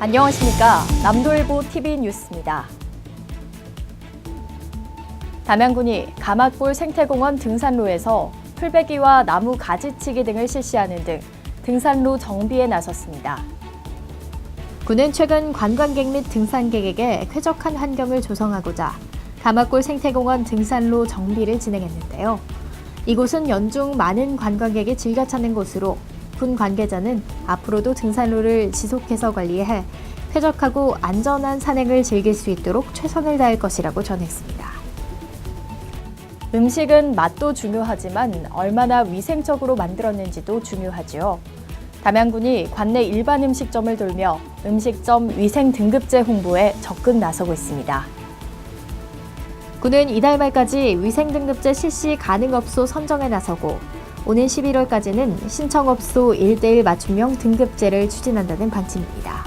안녕하십니까. 남도일보 TV 뉴스입니다. 담양군이 가막골 생태공원 등산로에서 풀베기와 나무 가지치기 등을 실시하는 등 등산로 정비에 나섰습니다. 군은 최근 관광객 및 등산객에게 쾌적한 환경을 조성하고자 가막골 생태공원 등산로 정비를 진행했는데요. 이곳은 연중 많은 관광객이 즐겨 찾는 곳으로 군 관계자는 앞으로도 등산로를 지속해서 관리해 쾌적하고 안전한 산행을 즐길 수 있도록 최선을 다할 것이라고 전했습니다. 음식은 맛도 중요하지만 얼마나 위생적으로 만들었는지도 중요하지요. 담양군이 관내 일반 음식점을 돌며 음식점 위생 등급제 홍보에 적극 나서고 있습니다. 군은 이달 말까지 위생 등급제 실시 가능 업소 선정에 나서고 오는 11월까지는 신청업소 1대1 맞춤형 등급제를 추진한다는 방침입니다.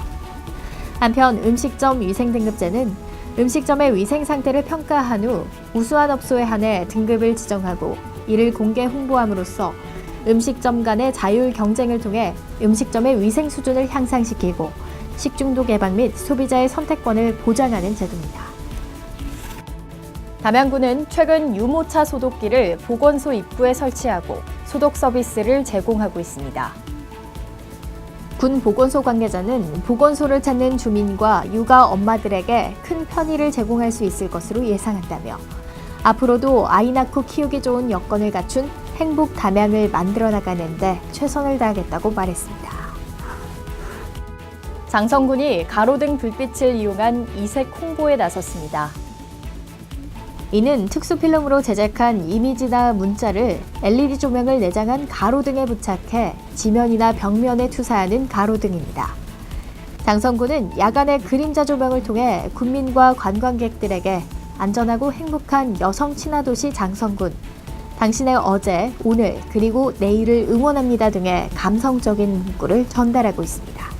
한편 음식점 위생 등급제는 음식점의 위생 상태를 평가한 후 우수한 업소에 한해 등급을 지정하고 이를 공개 홍보함으로써 음식점 간의 자율 경쟁을 통해 음식점의 위생 수준을 향상시키고 식중독 예방 및 소비자의 선택권을 보장하는 제도입니다. 담양군은 최근 유모차 소독기를 보건소 입구에 설치하고 소독 서비스를 제공하고 있습니다. 군 보건소 관계자는 보건소를 찾는 주민과 육아 엄마들에게 큰 편의를 제공할 수 있을 것으로 예상한다며 앞으로도 아이 낳고 키우기 좋은 여건을 갖춘 행복 담양을 만들어 나가는데 최선을 다하겠다고 말했습니다. 장성군이 가로등 불빛을 이용한 이색 홍보에 나섰습니다. 이는 특수 필름으로 제작한 이미지나 문자를 LED 조명을 내장한 가로등에 부착해 지면이나 벽면에 투사하는 가로등입니다. 장성군은 야간의 그림자 조명을 통해 군민과 관광객들에게 안전하고 행복한 여성 친화 도시 장성군, 당신의 어제, 오늘, 그리고 내일을 응원합니다 등의 감성적인 문구를 전달하고 있습니다.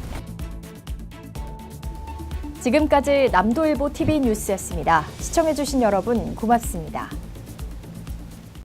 지금까지 남도일보 TV 뉴스였습니다. 시청해주신 여러분 고맙습니다.